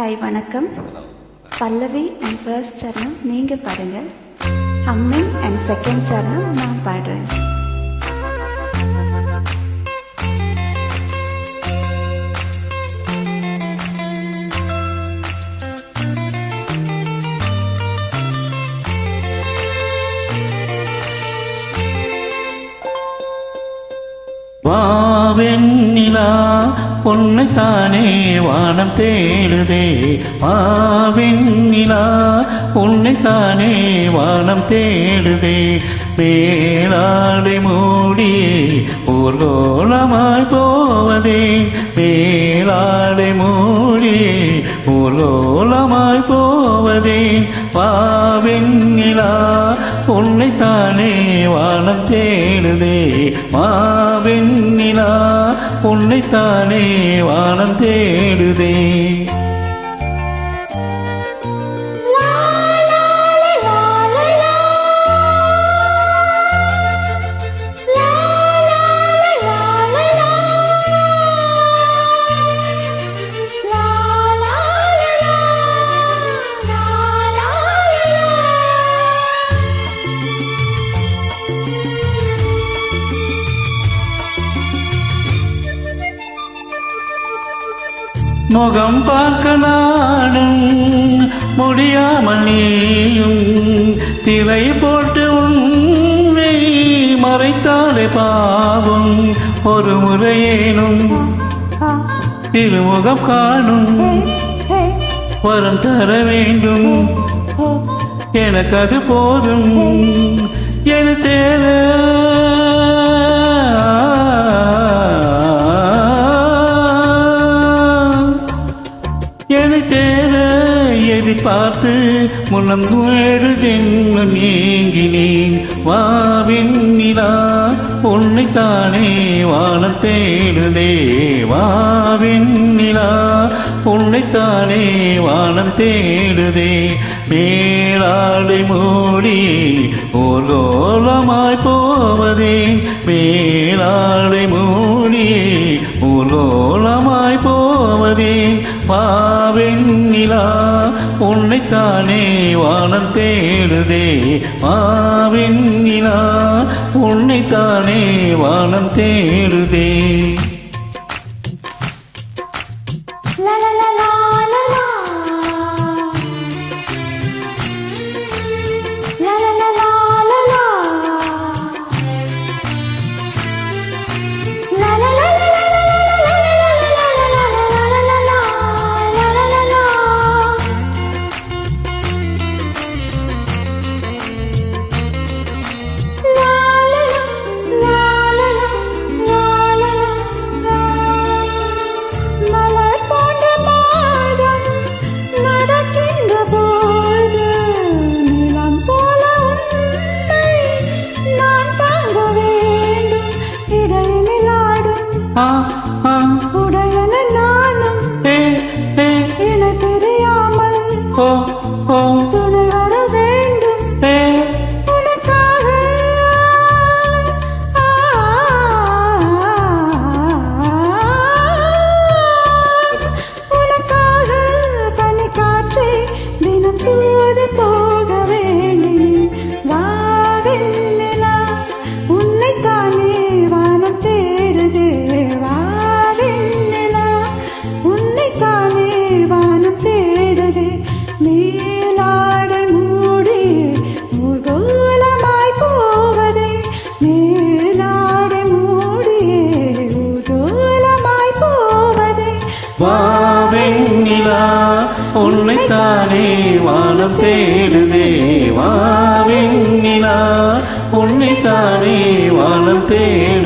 Hi வணக்கம். பல்லவி and first சரணம் நீங்கள் பாடுங்க. ஹம்மிங் அண்ட் செகண்ட் சரணம் நான் பாடுறேன். மாவெண்ணிலா பொன்னை தானே வானம் தேடுதே. மாவெண்ணிலா உன்னை தானே வானம் தேடுதே. வேளாடை மூடியே ஊர்கோலமாய் போவதே. வேளாடை மூடியே ஊர்கோலமாய் போ போவதேன் பாவெண்ணிலா உன்னைத்தானே வானம் தேடுதே. மாவெண்ணிலா உன்னைத்தானே வானம் தேடுதே. முகம் பார்க்க நாடும் முடியாமல் நீயும் திரை போட்டு உன்னை மறைத்தாலே பாவம் ஒரு முறையேனும் திருமுகம் காணும் வரம் தர வேண்டும் எனக்கு அது போதும் என சேர முனம் ஏழு ஜென்மம் ஏங்கினேன். வா வெண்ணிலா உன்னைத்தானே வானம் தேடுதே. வா வெண்ணிலா உன்னைத்தானே வானம் தேடுதே. மேலாடை மூடியே ஓர் கோலமாய் போவதே. மேலாடை மூடியே மாவெண்ணிலா உன்னைத்தானே வானம் தேடுதே. மாவெண்ணிலா உன்னைத்தானே வானம் தேடுதே. வாவெண்ணிலா உன்னைத்தானே வானம் தேடுதே. வாவெண்ணிலா உன்னைத்தானே வானம் தேடு